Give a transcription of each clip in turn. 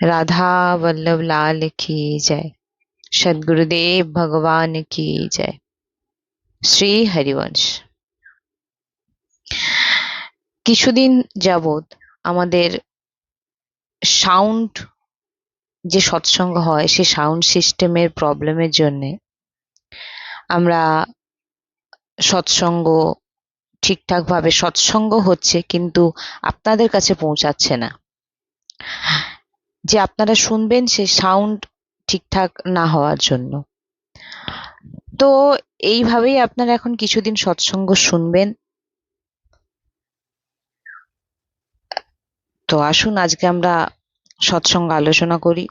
রাধা বল্লভ লাল কি জয় সদ্গুরুদেব ভগবান কি জয় শ্রী হরিবংশ কিছুদিন যাবৎ আমাদের সাউন্ড যে সৎসঙ্গ হয় সেই সাউন্ড সিস্টেমের প্রবলেমের জন্যে আমরা সৎসঙ্গ ঠিকঠাকভাবে সৎসঙ্গ হচ্ছে, কিন্তু আপনাদের কাছে পৌঁছাচ্ছে না। যে আপনারা শুনবেন সে সাউন্ড ঠিকঠাক না হওয়ার জন্য। তো এইভাবেই আপনারা এখন কিছুদিন সৎসঙ্গ শুনবেন। তো আসুন, আজকে আমরা সৎসঙ্গ আলোচনা করি।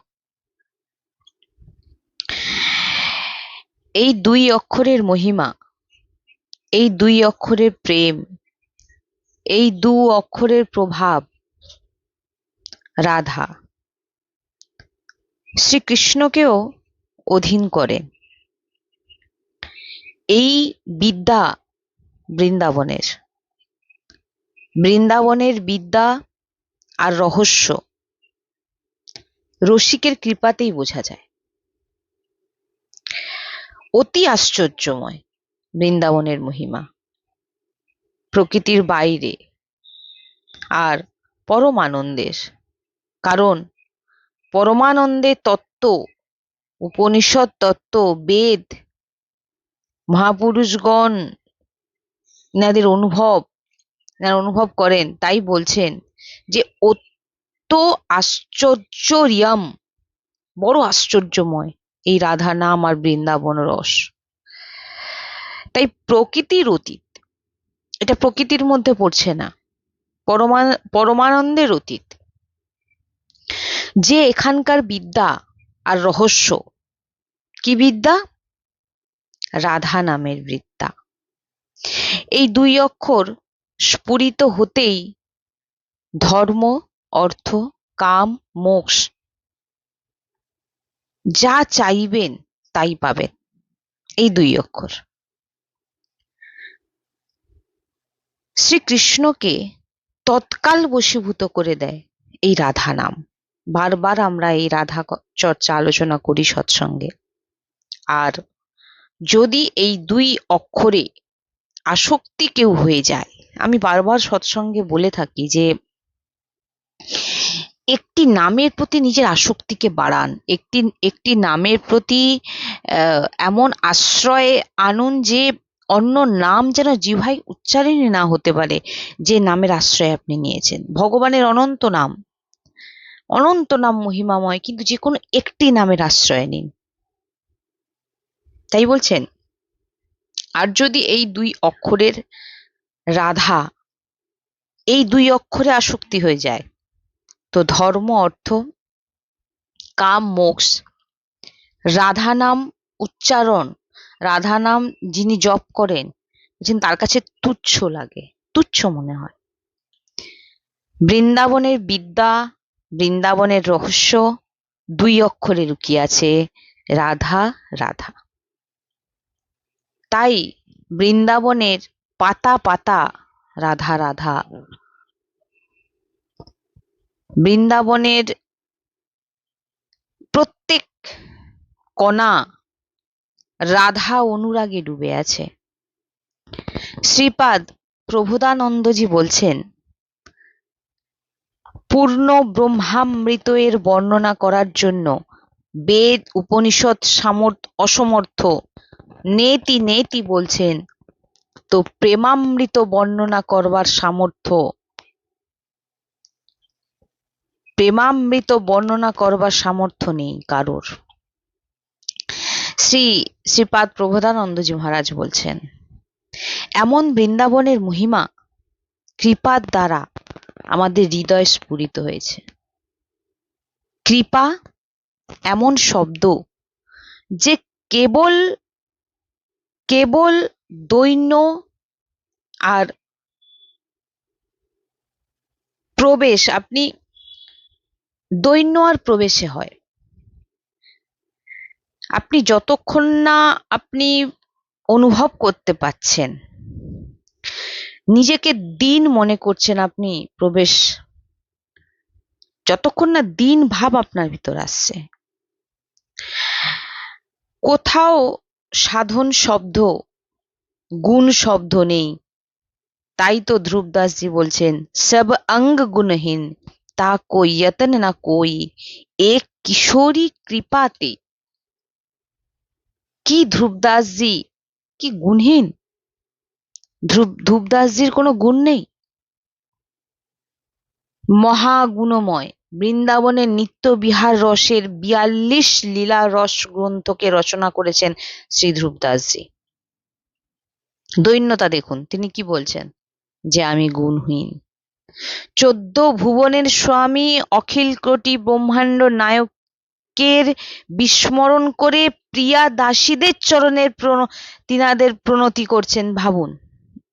এই দুই অক্ষরের মহিমা, এই দুই অক্ষরের প্রেম, এই দু অক্ষরের প্রভাব, রাধা। শ্রীকৃষ্ণকেও অধীন করে। এই বিদ্যা বৃন্দাবনের বৃন্দাবনের বিদ্যা আর রহস্য রসিকের কৃপাতেই বোঝা যায়। অতি আশ্চর্যময় বৃন্দাবনের মহিমা। প্রকৃতির বাইরে আর পরম আনন্দের, কারণ পরমানন্দের তত্ত্ব, উপনিষদ তত্ত্ব, বেদ, মহাপুরুষগণ এনাদের অনুভব এনারা অনুভব করেন, তাই বলছেন যে অত্য আশ্চর্যরিয়ম, বড় আশ্চর্যময় এই রাধা নাম আর বৃন্দাবন রস। তাই প্রকৃতির অতীত, এটা প্রকৃতির মধ্যে পড়ছে না, পরমা, পরমানন্দের অতীত যে এখানকার বিদ্যা আর রহস্য। কি বিদ্যা? রাধা নামের বিদ্যা। এই দুই অক্ষর স্ফুরিত হতেই ধর্ম, অর্থ, কাম, মোক্ষ যা চাইবেন তাই পাবেন। এই দুই অক্ষর। শ্রীকৃষ্ণকে তৎকাল বশীভূত করে দেয় এই রাধা নাম। বারবার আমরা এই রাধা চর্চা আলোচনা করি সৎসঙ্গে। আর যদি এই দুই অক্ষরে আসক্তি কেউ হয়ে যায়, আমি বারবার সৎসঙ্গে বলে থাকি যে, একটি নামের প্রতি নিজের আসক্তিকে বাড়ান। একটি একটি নামের প্রতি এমন আশ্রয়ে আনুন যে, অন্য নাম যেন জিভাই উচ্চারণই না হতে পারে যে নামের আশ্রয় আপনি নিয়েছেন। ভগবানের অনন্ত নাম। অনন্ত নাম মহিমাময়, কিন্তু যে কোনো একটি নামের আশ্রয় নিন। তাই বলছেন, আর যদি এই দুই অক্ষরের রাধা, এই দুই অক্ষরে আসক্তি হয়ে যায়, তো ধর্ম অর্থ কাম মোক্ষ। রাধা নাম উচ্চারণ, রাধা নাম যিনি জপ করেন তার কাছে তুচ্ছ লাগে, তুচ্ছ মনে হয়। বৃন্দাবনের বিদ্যা বৃন্দাবনের রহস্য দুই অক্ষরে লুকিয়ে আছে, রাধা রাধা। তাই বৃন্দাবনের পাতা পাতা রাধা রাধা। বৃন্দাবনের প্রত্যেক কণা রাধা অনুরাগে ডুবে আছে। শ্রীপাদ প্রভুদানন্দজি বলছেন পূর্ণ ব্রহ্মামৃত এর বর্ণনা করার জন্য বেদ, উপনিষদ সামর্থ অসমর্থ, নেতি নেতি বলছেন, তো প্রেমামৃত বর্ণনা করবার সামর্থ্য। প্রেমামৃত বর্ণনা করবার সামর্থ্য নেই কারোর। শ্রী, শ্রীপাদ প্রবোধানন্দজি মহারাজ বলছেন, এমন বৃন্দাবনের মহিমা কৃপার দ্বারা আমাদের হৃদয় স্ফুরিত হয়েছে। কৃপা এমন শব্দ যে কেবল কেবল দৈন্য আর প্রবেশ, আপনি দৈন্য আর প্রবেশে হয়। আপনি যতক্ষণ না আপনি অনুভব করতে পাচ্ছেন নিজেকে দিন মনে করছেন আপনি প্রবেশ, যতক্ষণ না দিন ভাব আপনার ভিতর আসছে। কোথাও সাধন শব্দ, গুণ শব্দ নেই। তাই তো ধ্রুবদাসজি বলছেন, সব অঙ্গ গুণহীন, তা কই, যতন না কই এক কিশোরী কৃপাতে। কি ধ্রুবদাসজি, কি গুণহীন। ধ্রুব, ধ্রুবদাসজির কোনো গুণ নেই? মহাগুণময়। বৃন্দাবনের নিত্য বিহার রসের বিয়াল্লিশ লীলা রস গ্রন্থকে রচনা করেছেন শ্রী ধ্রুবদাসজি। দৈন্যতা দেখুন, তিনি কি বলছেন? যে আমি গুণহীন। চোদ্দ ভুবনের স্বামী অখিল কোটি ব্রহ্মাণ্ড নায়কের বিস্মরণ করে প্রিয়া দাসীদের চরণের প্রণ, তিনাদের প্রণতি করছেন ভাবুন।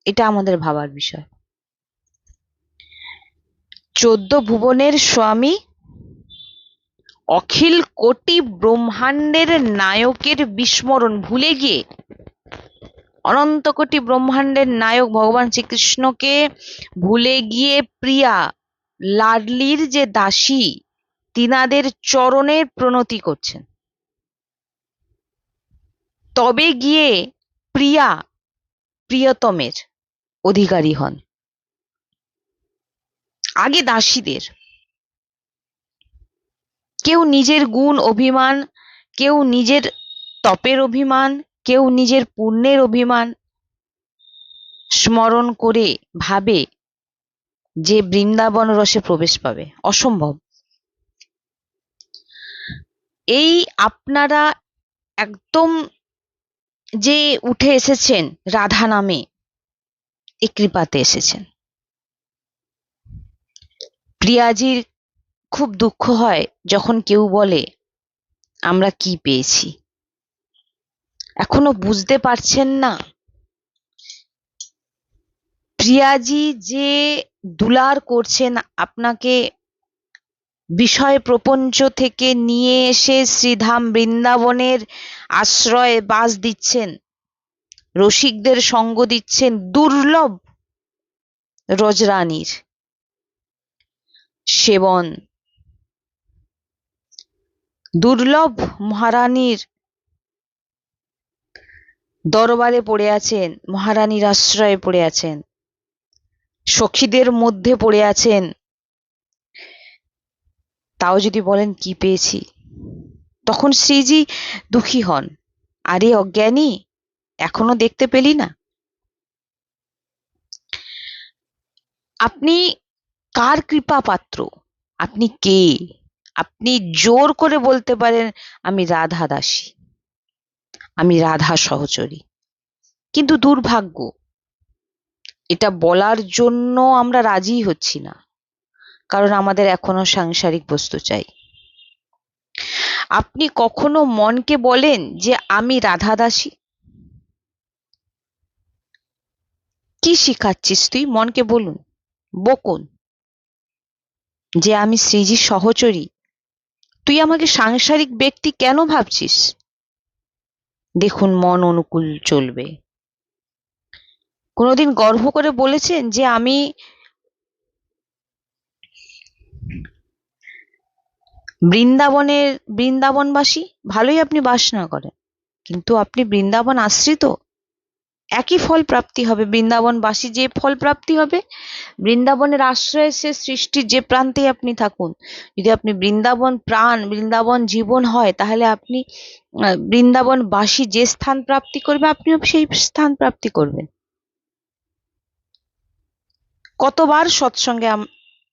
এটা আমাদের ভাবার বিষয়। চোদ্দ ভুবনের স্বামী অখিল কোটি ব্রহ্মাণ্ডের নায়কের বিস্মরণ। ভুলে গিয়ে অনন্ত কোটি ব্রহ্মাণ্ডের নায়ক ভগবান শ্রীকৃষ্ণকে ভুলে গিয়ে প্রিয়া লাডলির যে দাসী, তিনাদের চরণের প্রণতি করছেন। তবে গিয়ে প্রিয়া প্রিয়তমের অধিকারী হন। আগে দাসীদের। কেউ নিজের গুণ অভিমান, কেউ নিজের তপের অভিমান, কেউ নিজের পুণ্যের অভিমান স্মরণ করে ভাবে যে বৃন্দাবন রসে প্রবেশ পাবে। অসম্ভব। এই আপনারা একদম যে উঠে এসেছেন রাধা নামে এই কৃপাতে এসেছেন। প্রিয়াজির খুব দুঃখ হয় যখন কেউ বলে, আমরা কি পেয়েছি? এখনও বুঝতে পারছেন না। প্রিয়াজি যে দুলার করছেন আপনাকে বিষয় প্রপঞ্চ থেকে নিয়ে এসে শ্রীধাম বৃন্দাবনের আশ্রয়ে বাস দিচ্ছেন রসিকদের সঙ্গ দিচ্ছেন দুর্লভ রজরানীর সেবন। দুর্লভ মহারানীর দরবারে পড়ে আছেন, মহারানীর আশ্রয়ে পড়ে আছেন, সখীদের মধ্যে পড়ে আছেন। তাও যদি বলেন, কি পেয়েছি? তখন শ্রীজি দুঃখী হন। আরে অজ্ঞানী এখনও দেখতে পেলি না? আপনি কার কৃপা পাত্র আপনি কে? আপনি জোর করে বলতে পারেন, আমি রাধা দাসী। আমি রাধা সহচরী। কিন্তু দুর্ভাগ্য, এটা বলার জন্য আমরা রাজি হচ্ছি না। কারণ আমাদের এখনও সাংসারিক বস্তু চাই। আপনি কখনো মনকে বলেন যে, আমি রাধা দাসী? কি শিখাচ্ছিস তুই? মনকে বলুন। বকুন। যে আমি শ্রীজির সহচরী, তুই আমাকে সাংসারিক ব্যক্তি কেন ভাবছিস? দেখুন, মন অনুকূল চলবে। কোনোদিন গর্ব করে বলেছেন যে আমি বৃন্দাবনের, বৃন্দাবনবাসী? ভালোই আপনি বাসনা করেন। কিন্তু আপনি বৃন্দাবন আশ্রিত? একই ফল প্রাপ্তি হবে। বৃন্দাবনবাসী যে ফল প্রাপ্তি হবে, বৃন্দাবনের আশ্রয়ে সে সৃষ্টির যে প্রান্তে আপনি থাকুন। যদি আপনি বৃন্দাবন প্রাণ, বৃন্দাবন জীবন হয়, তাহলে আপনি বৃন্দাবনবাসী যে স্থান প্রাপ্তি করবে, আপনিও সেই স্থান প্রাপ্তি করবেন। কতবার সৎসঙ্গে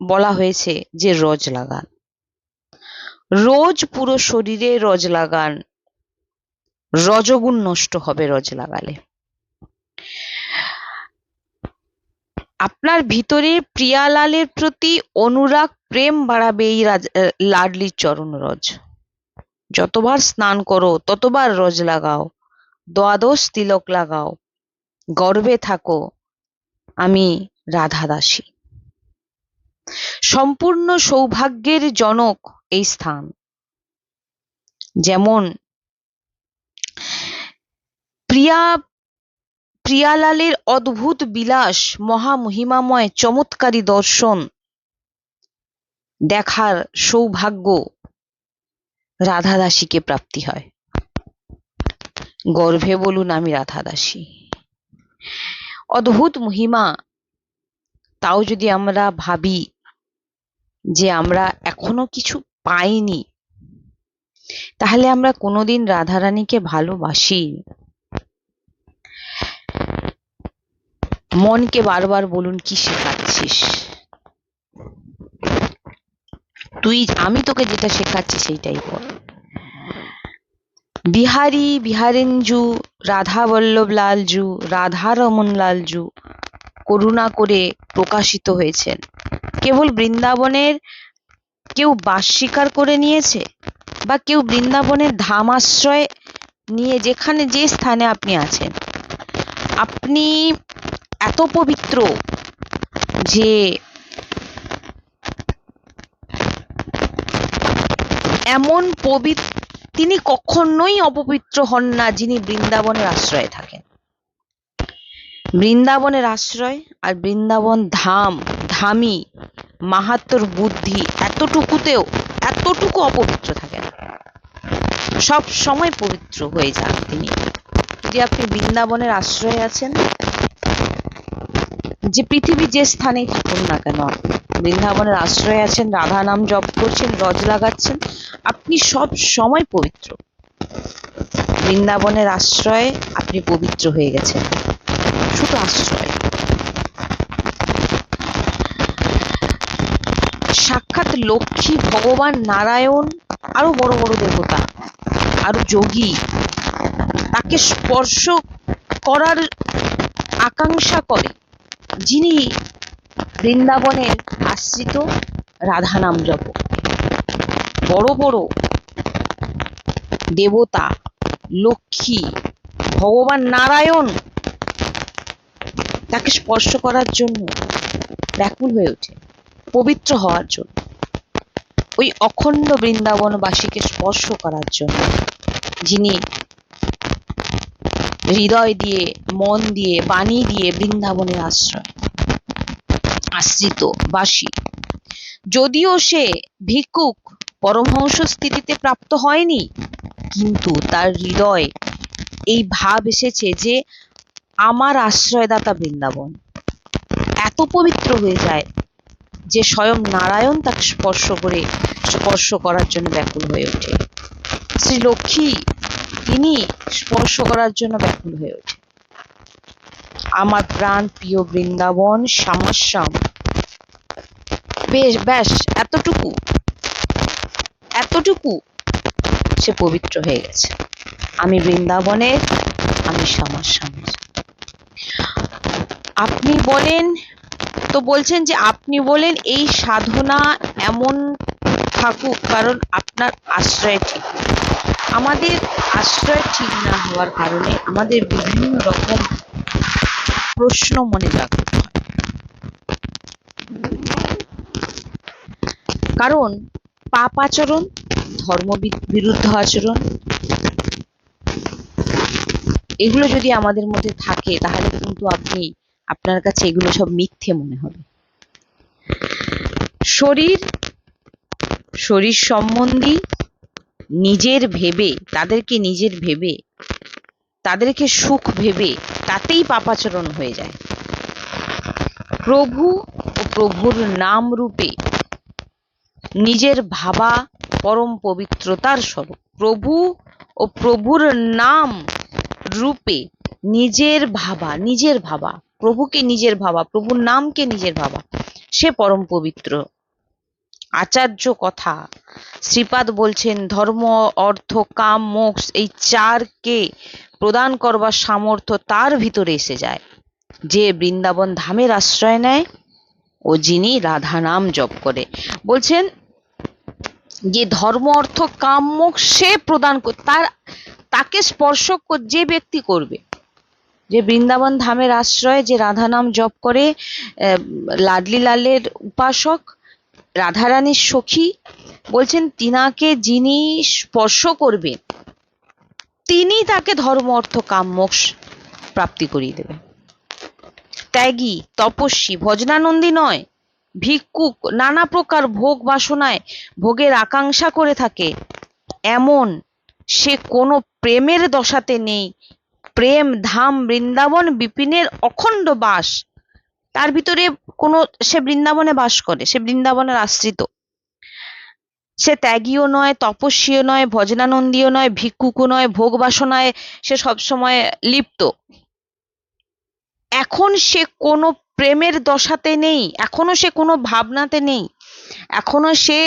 বলা হয়েছে যে রজ লাগান। রোজ পুরো শরীরে রজ লাগান। রজগুণ নষ্ট হবে রজ লাগালে। আপনার ভিতরে প্রিয়ালালের প্রতি অনুরাগ, প্রেম বাড়াবে এই লাডলির চরণ রজ। যতবার স্নান করো, ততবার রজ লাগাও। দ্বাদশ তিলক লাগাও। গর্বে থাকো, আমি রাধা দাসী সম্পূর্ণ সৌভাগ্যের জনক এই স্থান। যেমন প্রিয়া প্রিয়ালালের অদ্ভুত বিলাস, মহামহিমাময়, চমৎকারী দর্শন, দেখার সৌভাগ্য রাধা দাসীকে প্রাপ্তি হয়। গর্ভে বলুন আমি রাধা দাসী অদ্ভুত মহিমা, তাও যদি আমরা ভাবি যে আমরা এখনও কিছু পাইনি, তাহলে আমরা কোনোদিন রাধারানীকে ভালোবাসি। মনকে বারবার বলুন, কি শেখাচ্ছিস? তুই আমি তোকে যেটা শেখাচ্ছি সেইটাই বল। বিহারি বিহারেঞ্জু রাধা বল্লভ লালজু রাধা রমন লালজু করুণা করে প্রকাশিত হয়েছেন। কেবল বৃন্দাবনের কেউ বাস স্বীকার করে নিয়েছে? বা কেউ বৃন্দাবনের ধামাশ্রয় নিয়ে যেখানে যে স্থানে আপনি আছেন? আপনি এত পবিত্র যে এমন পবিত্র তিনি কখনোই অপবিত্র হন না যিনি বৃন্দাবনের আশ্রয়ে থাকেন। বৃন্দাবনের আশ্রয় আর বৃন্দাবন ধাম, ধামি মাহাত্মর বুদ্ধি এতটুকুতেও, এতটুকু অপবিত্র থাকে না সব সময় পবিত্র হয়ে যান তিনি। যদি আপনি বৃন্দাবনের আশ্রয়ে আছেন যে পৃথিবী যে স্থানেই থাকুন না কেন, বৃন্দাবনের আশ্রয়ে আছেন, রাধা নাম জপ করছেন, রজ লাগাচ্ছেন, আপনি সব সময় পবিত্র। বৃন্দাবনের আশ্রয়ে আপনি পবিত্র হয়ে গেছেন। শুধু আশ্রয়। সাক্ষাৎ লক্ষ্মী, ভগবান নারায়ণ, আরও বড় বড় দেবতা, আরও যোগী, তাকে স্পর্শ করার আকাঙ্ক্ষা করে। যিনি বৃন্দাবনের আশ্রিত রাধা নাম জপ। বড় বড় দেবতা, লক্ষ্মী, ভগবান নারায়ণ তাকে স্পর্শ করার জন্য ব্যাকুল হয়ে ওঠে, পবিত্র হওয়ার জন্য। ওই অখণ্ড বৃন্দাবনবাসীকে স্পর্শ করার জন্য যিনি হৃদয় দিয়ে, মন দিয়ে, বাণী দিয়ে বৃন্দাবনের আশ্রয়। আশ্রিত বাসী। যদিও সে ভিক্ষুক, পরমহংস স্থিতিতে প্রাপ্ত হয়নি, কিন্তু তার হৃদয় এই ভাব এসেছে যে আমার আশ্রয়দাতা বৃন্দাবন। এত পবিত্র হয়ে যায় যে স্বয়ং নারায়ণ তাকে স্পর্শ করে, স্পর্শ করার জন্য ব্যাকুল হয়ে ওঠে। শ্রী লক্ষ্মী তিনি স্পর্শ করার জন্য ব্যাকুল হয়ে ওঠে। আমার প্রাণ প্রিয় বৃন্দাবন, শ্যামাশ্যাম। বেশ ব্যাস এতটুকু এতটুকু সে পবিত্র হয়ে গেছে। আমি বৃন্দাবনের, আমি শ্যামাশ্যাম আপনি বলেন, তো বলছেন যে আপনি বলেন এই সাধনা এমন থাকুক, কারণ আপনার আশ্রয় ঠিক। আমাদের আশ্রয় ঠিক না হওয়ার কারণে আমাদের বিভিন্ন রকম প্রশ্ন মনে জাগ্রত হয় কারণ পাপ আচরণ, ধর্ম বিরুদ্ধ আচরণ, এগুলো যদি আমাদের মধ্যে থাকে, তাহলে কিন্তু আপনি, আপনার কাছে এগুলো সব মিথ্যে মনে হবে শরীর শরীর সম্বন্ধী নিজের ভেবে, তাদেরকে নিজের ভেবে, তাদেরকে সুখ ভেবে, তাতেই পাপাচরণ হয়ে যায়। প্রভু ও প্রভুর নাম রূপে নিজের ভাবা পরম পবিত্রতার স্বরূপ। প্রভু ও প্রভুর নাম রূপে নিজের ভাবা নিজের ভাবা, প্রভুকে নিজের ভাবা, প্রভুর নামকে নিজের ভাবা, সে পরম পবিত্র আচার্য কথা। শ্রীপাদ বলছেন, ধর্ম, অর্থ, কাম, মোক্ষ, এই চারকে প্রদান করবার সামর্থ্য তার ভিতরে এসে যায়। যে বৃন্দাবন ধামের আশ্রয় নেয়, ও যিনি রাধা নাম জপ করে। বলছেন, যে ধর্ম, অর্থ, কাম, মোক্ষ সে প্রদান তার, তাকে স্পর্শ যে ব্যক্তি করবে। যে বৃন্দাবন ধামের আশ্রয় যে রাধা নাম জপ করে লাডলি লালের উপাসক রাধারানীর সখী বলছেন, তিনাকে যিনি স্পর্শ করবেন তিনি তাকে ধর্ম, অর্থ কাম মোক্ষ প্রাপ্তি করিয়ে দেবেন ত্যাগী, তপস্বী, ভজনানন্দী নয়, ভিক্ষুক, নানা প্রকার ভোগ বাসনায় ভোগের আকাঙ্ক্ষা করে থাকে। এমন সে কোনো প্রেমের দশাতে নেই। প্রেম, ধাম, বৃন্দাবন, বিপিনের অখণ্ড বাস তার ভিতরে কোনো, সে বৃন্দাবনে বাস করে, সে বৃন্দাবনের আশ্রিত। সে ত্যাগীও নয়, তপস্বীও নয়, ভজনানন্দীও নয়, ভিক্ষুকও নয়, ভোগ বাসনায় সে সবসময় লিপ্ত। এখন সে কোনো প্রেমের দশাতে নেই, এখনও সে কোনো ভাবনাতে নেই, এখনও সে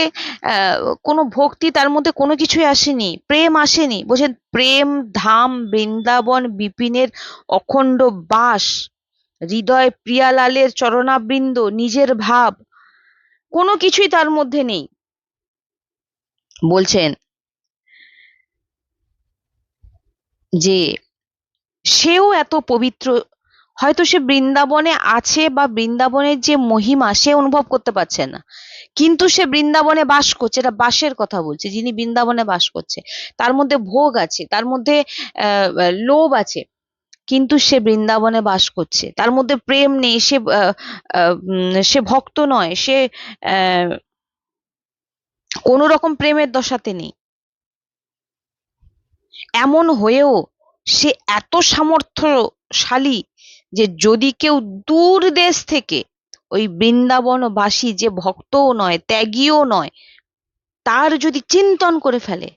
কোনো ভক্তি তার মধ্যে কোনো কিছুই আসেনি, প্রেম আসেনি। বলছেন, প্রেম ধাম বৃন্দাবন বিপিনের অখণ্ড বাস। হৃদয় প্রিয়ালালের চরণাবৃন্দ, নিজের ভাব, কোনো কিছুই তার মধ্যে নেই। বলছেন যে, সেও এত পবিত্র, হয়তো সে বৃন্দাবনে আছে বা বৃন্দাবনের যে মহিমা, সে অনুভব করতে পারছে না। কিন্তু সে বৃন্দাবনে বাস করছে, এটা বাসের কথা বলছে, যিনি বৃন্দাবনে বাস করছে। তার মধ্যে ভোগ আছে, তার মধ্যে লোভ আছে। কিন্তু সে বৃন্দাবনে বাস করছে। তার মধ্যে প্রেম নেই, সে সে ভক্ত নয়, সে কোনো রকম প্রেমের দশাতে নেই। এমন হয়েও সে এত সামর্থ্যশালী যে যদি কেউ দূর দেশ থেকে ওই বৃন্দাবনবাসী যে ভক্তও নয়, ত্যাগীও নয়, তার যদি চিন্তন করে ফেলে,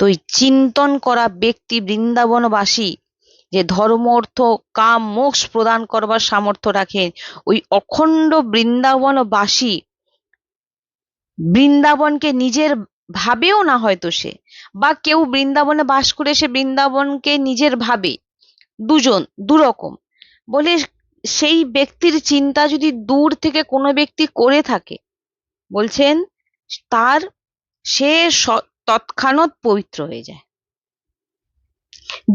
তো ওই চিন্তন করা ব্যক্তি বৃন্দাবনবাসী যে ধর্ম, অর্থ, কাম, মোক্ষ প্রদান করবার সামর্থ্য রাখেন ওই অখণ্ড বৃন্দাবন বৃন্দাবনবাসী বৃন্দাবনকে নিজের ভাবেও না হয়তো সে, বা কেউ বৃন্দাবনে বাস করে সে বৃন্দাবনকে নিজের ভাবে, দুজন, দুরকম। বলে সেই ব্যক্তির চিন্তা যদি দূর থেকে কোনো ব্যক্তি করে থাকে, বলছেন তার স- তৎক্ষণাৎ পবিত্র হয়ে যায়।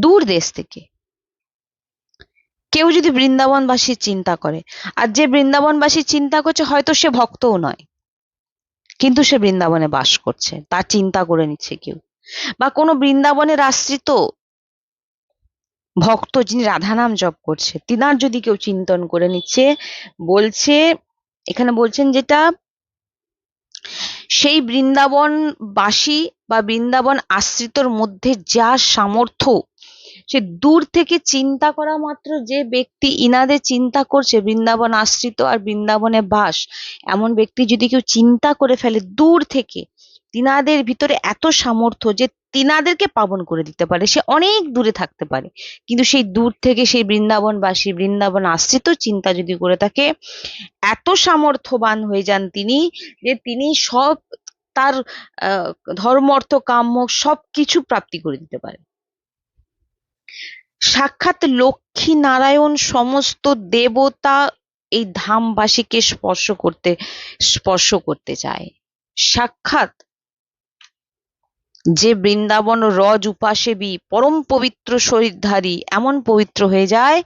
দূর দেশ থেকে। কেউ যদি বৃন্দাবনবাসীর চিন্তা করে, আর যে বৃন্দাবনবাসী চিন্তা করছে হয়তো সে ভক্তও নয়। কিন্তু সে বৃন্দাবনে বাস করছে, তার চিন্তা করে নিচ্ছে কেউ। বা কোনো বৃন্দাবনের আশ্রিত ভক্ত যিনি রাধা নাম জপ করছে, তিনার যদি কেউ চিন্তন করে নিচ্ছে, বলছে, এখানে বলছেন যেটা, সেই বৃন্দাবনবাসী বা বৃন্দাবন আশ্রিতর মধ্যে যা সামর্থ্য সে দূর থেকে চিন্তা করা মাত্র যে ব্যক্তি ইনাদের চিন্তা করছে, বৃন্দাবন আশ্রিত আর বৃন্দাবনে বাস, এমন ব্যক্তি যদি কেউ চিন্তা করে ফেলে দূর থেকে, তিনাদের ভিতরে এত সামর্থ্য যে তিনাদেরকে পাবন করে দিতে পারে। সে অনেক দূরে থাকতে পারে। কিন্তু সেই দূর থেকে সেই বৃন্দাবন বৃন্দাবনবাসী, বৃন্দাবন আশ্রিত চিন্তা যদি করে থাকে, এত সামর্থ্যবান হয়ে যান তিনি যে তিনি সব তার ধর্ম অর্থ কাম্য সব কিছু প্রাপ্তি করে দিতে পারে সাক্ষাৎ লক্ষ্মী নারায়ণ সমস্ত দেবতা এই ধামবাসীকে স্পর্শ করতে স্পর্শ করতে চায়। সাক্ষাৎ যে বৃন্দাবন রজ উপাসেবী পরম পবিত্র শরীরধারী এমন পবিত্র হয়ে যায়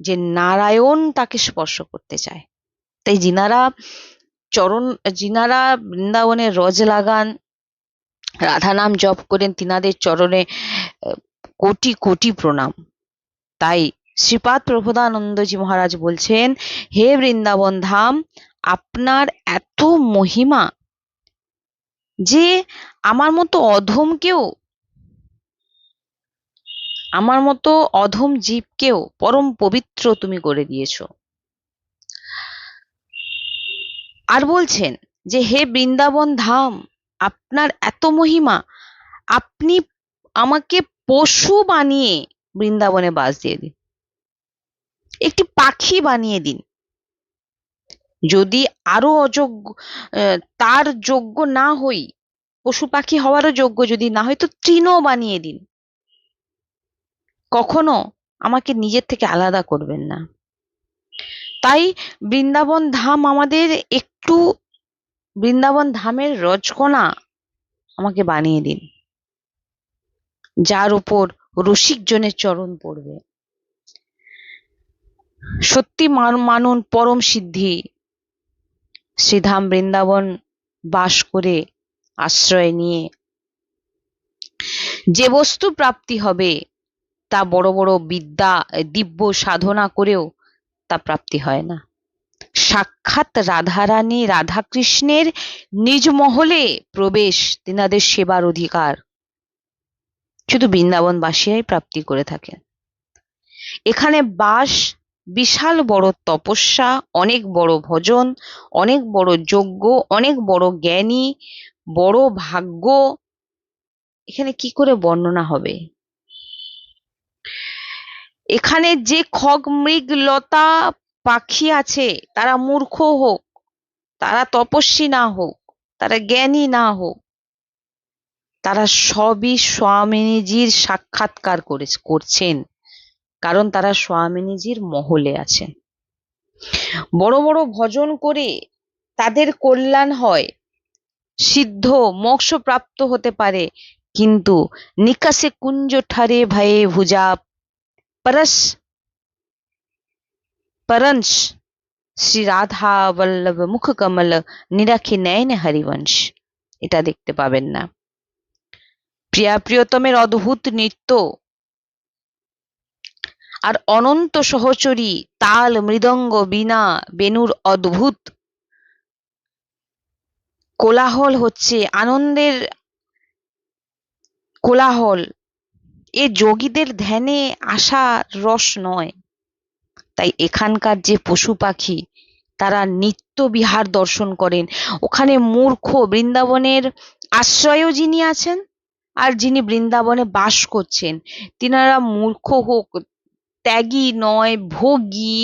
যে নারায়ণ তাকে স্পর্শ করতে চায়। তাই যিনারা চরণ, যিনারা বৃন্দাবনে রজ লাগান রাধা নাম জপ করেন, তিনাদের চরণে কোটি কোটি প্রণাম। তাই শ্রীপাদ প্রভুদানন্দজি মহারাজ বলছেন, হে বৃন্দাবন ধাম, আপনার এত মহিমা যে আমার মতো অধমকেও আমার মতো অধম জীবকেও পরম পবিত্র তুমি করে দিয়েছ। আর বলছেন যে, হে বৃন্দাবন ধাম, আপনার এত মহিমা, আপনি আমাকে পশু বানিয়ে বৃন্দাবনে বাস দিয়ে দিন। একটি পাখি বানিয়ে দিন। যদি আরও অযোগ্য তার যোগ্য না হই, পশু পাখি হওয়ারও যোগ্য যদি না হয় তো তৃণও বানিয়ে দিন। কখনো আমাকে নিজের থেকে আলাদা করবেন না। তাই বৃন্দাবন ধাম আমাদের একটু, বৃন্দাবন ধামের রজকণা আমাকে বানিয়ে দিন। যার উপর রসিক জনের চরণ পড়বে। সত্যি মান- মানুন পরম সিদ্ধি। শ্রীধাম বৃন্দাবন বাস করে আশ্রয় নিয়ে। যে বস্তু প্রাপ্তি হবে, তা বড় বড় বিদ্যা, দিব্য সাধনা করেও তা প্রাপ্তি হয় না। সাক্ষাৎ রাধারানী রাধাকৃষ্ণের নিজ মহলে প্রবেশ, তিনাদের সেবার অধিকার। শুধু বৃন্দাবনবাসীরাই প্রাপ্তি করে থাকেন। এখানে বাস, বিশাল বড় তপস্যা, অনেক বড় ভজন, অনেক বড় যজ্ঞ, অনেক বড় জ্ঞানী, বড় ভাগ্য। এখানে কি করে বর্ণনা হবে? এখানে যে খগ, মৃগ, লতা, পাখি আছে, তারা মূর্খ হোক, তারা তপস্বী না হোক, তারা জ্ঞানী না হোক তারা সবই স্বামীজির সাক্ষাৎকার করে করছেন। কারণ তারা স্বামীজির মহলে আছেন। বড় বড় ভজন করে তাদের কল্যাণ হয়। সিদ্ধ মোক্ষ প্রাপ্ত হতে পারে, কিন্তু নিকাশে কুঞ্জ ঠারে ভয়ে ভুজা পরশ পরংশ শ্রী রাধা বল্লভ মুখ কমল নিরাখি নয়ন হরিবংশ। এটা দেখতে পাবেন না। প্রিয়া প্রিয়তমের অদ্ভুত নৃত্য। আর অনন্ত সহচরী তাল মৃদঙ্গ বীণা বেনুর অদ্ভুত। কোলাহল হচ্ছে আনন্দের কোলাহল। এ যোগীদের ধ্যানে আসা রস নয়। তাই এখানকার যে পশু পাখি, তারা নিত্য বিহার দর্শন করেন। ওখানে মূর্খ বৃন্দাবনের আশ্রয়ও যিনি আছেন আর যিনি বৃন্দাবনে বাস করছেন, তিনারা মূর্খ হোক, ত্যাগী নয়, ভোগী,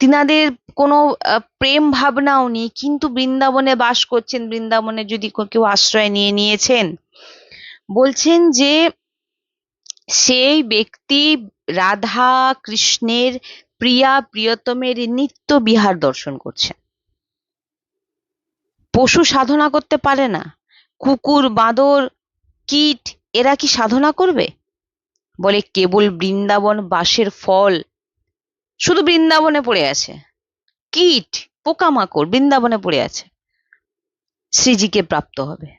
তিনাদের কোনো প্রেম ভাবনাও নেই, কিন্তু বৃন্দাবনে বাস করছেন, বৃন্দাবনে যদি কেউ আশ্রয় নিয়ে নিয়েছেন, বলছেন যে সেই ব্যক্তি রাধা কৃষ্ণের প্রিয়া প্রিয়তমের নিত্য বিহার দর্শন করছেন। পশু সাধনা করতে পারে না, কুকুর, বাঁদর কীট এরা কি সাধনা করবে? বলে কেবল বৃন্দাবন বাসের ফল। শুধু বৃন্দাবনে পড়ে আছে। কীট পোকামাকড় বৃন্দাবনে পড়ে আছে। শ্রীজিকে প্রাপ্ত হবে।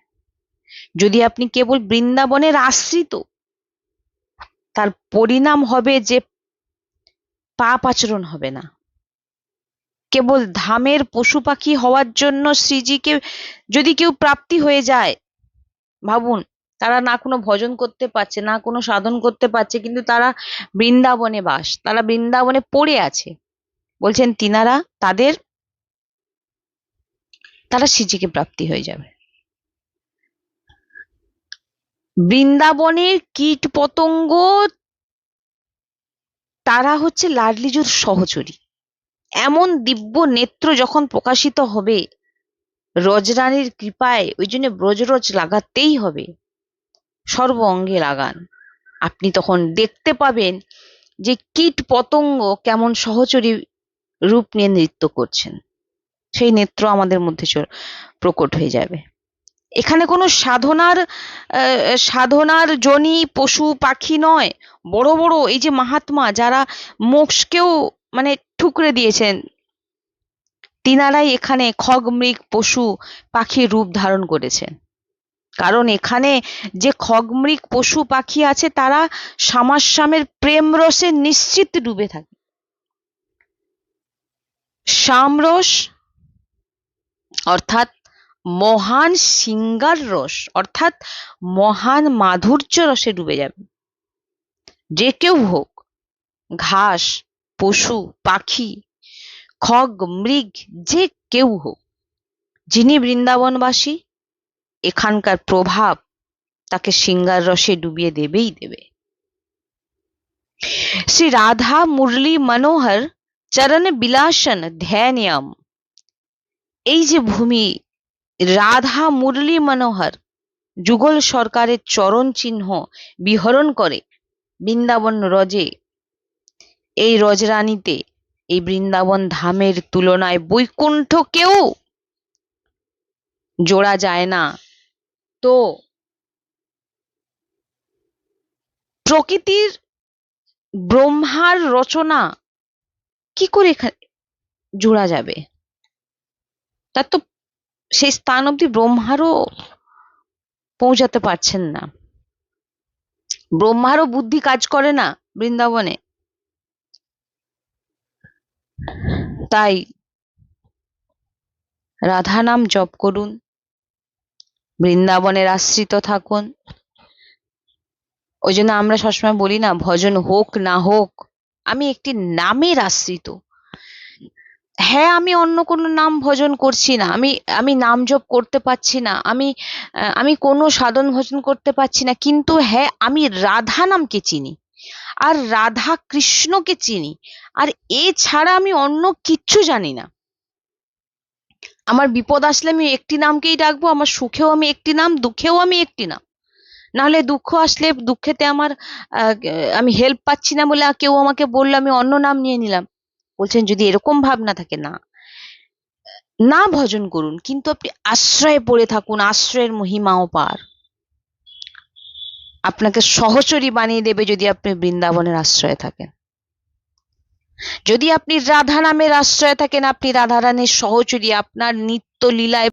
যদি আপনি কেবল বৃন্দাবনের আশ্রিত, তার পরিণাম হবে যে পাপ আচরণ হবে না। কেবল ধামের পশু পাখি হওয়ার জন্য শ্রীজিকে যদি কেউ প্রাপ্তি হয়ে যায়, ভাবুন তারা না কোনো ভজন করতে পারছে, না কোনো সাধন করতে পারছে, কিন্তু তারা বৃন্দাবনে বাস, তারা বৃন্দাবনে পড়ে আছে। বলছেন, তিনারা তাদের, তারা শ্রীজিকে প্রাপ্তি হয়ে যাবে। বৃন্দাবনের কীট পতঙ্গ তারা হচ্ছে লাডলিজুর সহচরী। এমন দিব্য নেত্র যখন প্রকাশিত হবে, রজরানীর কৃপায়, ওই জন্য ব্রজরজ লাগাতেই হবে। সর্ব অঙ্গে লাগান। আপনি তখন দেখতে পাবেন যে কীট পতঙ্গ কেমন সহচরী রূপ নিয়ে নৃত্য করছেন। সেই নেত্র আমাদের মধ্যে প্রকট হয়ে যাবে। এখানে কোনো সাধনার সাধনার জনি, পশু, পাখি নয়। বড় বড় এই যে মাহাত্মা যারা মোক্ষকেও মানে ঠুকরে দিয়েছেন, তিনারাই এখানে খগ, মৃগ, পশু, পাখির রূপ ধারণ করেছেন। কারণ এখানে যে খগ মৃগ পশু পাখি আছে, তারা সামাস্যামের প্রেম রসে নিশ্চিত ডুবে থাকে। সামরস অর্থাৎ মহান সিঙ্গার রস, অর্থাৎ মহান মাধুর্য রসে ডুবে যাবে। যে কেউ হোক, ঘাস, পশু, পাখি, খগ, মৃগ, যে কেউ হোক, যিনি বৃন্দাবনবাসী এখানকার প্রভাব তাকে সিঙ্গার রসে ডুবিয়ে দেবেই দেবে। শ্রী রাধা মুরলী মনোহর চরণ বিলাসন ধ্যানয়ম। এই যে ভূমি, রাধা মুরলী মনোহর যুগল সরকারের চরণ চিহ্ন বিহরণ করে বৃন্দাবন রজে। এই রজরানীতে এই বৃন্দাবন ধামের তুলনায় বৈকুণ্ঠকেও জোড়া যায় না। প্রকৃতির ব্রহ্মার রচনা কি করে জোড়া যাবে? তার তো সেই স্থান অব্দি ব্রহ্মারও পৌঁছাতে পারছেন না। ব্রহ্মারও বুদ্ধি কাজ করে না বৃন্দাবনে। তাই রাধা নাম জপ করুন। বৃন্দাবনের আশ্রিত থাকুন। ওই জন্য আমরা সবসময় বলি না, ভজন হোক না হোক, আমি একটি নামের আশ্রিত। হ্যাঁ আমি অন্য কোনো নাম ভজন করছি না, আমি আমি নাম জপ করতে পারছি না, আমি আমি কোনো সাধন ভজন করতে পারছি না, কিন্তু হ্যাঁ আমি রাধা নামকে চিনি, আর রাধা কৃষ্ণকে চিনি, আর এছাড়া আমি অন্য কিচ্ছু জানি না। আমার বিপদ আসলে আমি একটি নামকেই ডাকবো, আমার সুখেও আমি একটি নাম, দুঃখেও আমি একটি নাম। নাহলে দুঃখ আসলে দুঃখেতে আমার আমি হেল্প পাচ্ছি না বলে কেউ আমাকে বলল, আমি অন্য নাম নিয়ে নিলাম। বলছেন, যদি এরকম ভাবনা থাকে, না। না ভজন করুন, কিন্তু আপনি আশ্রয়ে পড়ে থাকুন, আশ্রয়ের মহিমাও পার। আপনাকে সহচরী বানিয়ে দেবে যদি আপনি বৃন্দাবনের আশ্রয়ে থাকেন। যদি আপনি রাধা নামের আশ্রয়ে থাকেন আপনি রাধা রানীর সহচরী আপনার নিত্য লীলায়